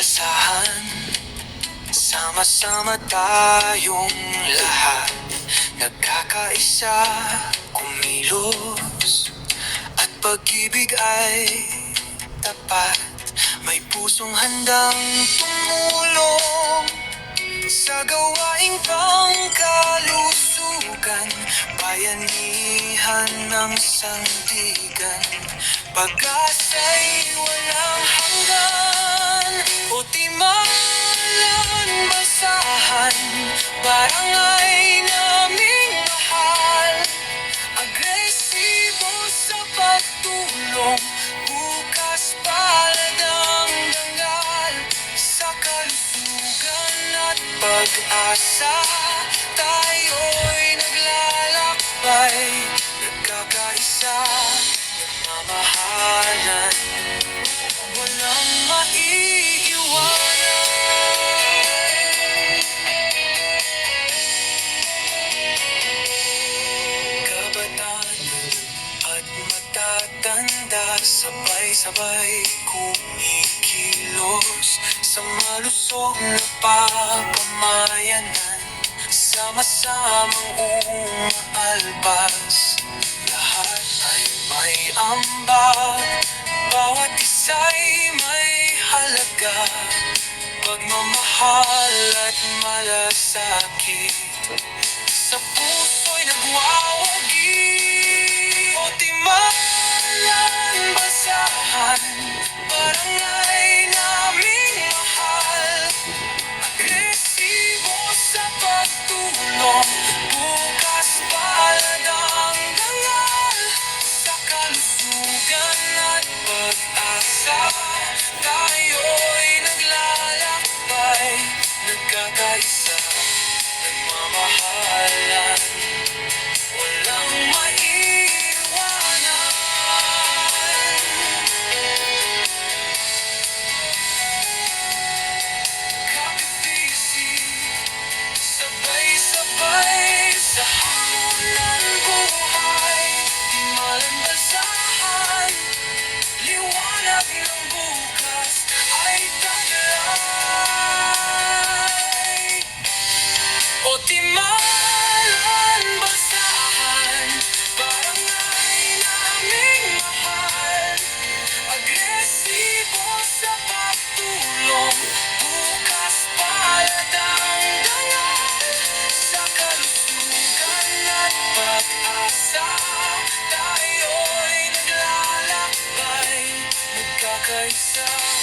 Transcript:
balsahan Sama-sama tayong lahat. Nagkakaisa, kumilos. At pag-ibig ay tapat. May pusong handang tumulong Sa gawaing pangkalusugan Bayanihan ng sandigan. Pag-asa'y walang hanggan Oh, matatanda Sabay-sabay kumikilos Sa malusog na pamamayanan Sama-samang umaalpas. Lahat ay may ambag Bawat isa'y may halaga. Pagmamahal at malasakit Sa puso'y nagwawagi myself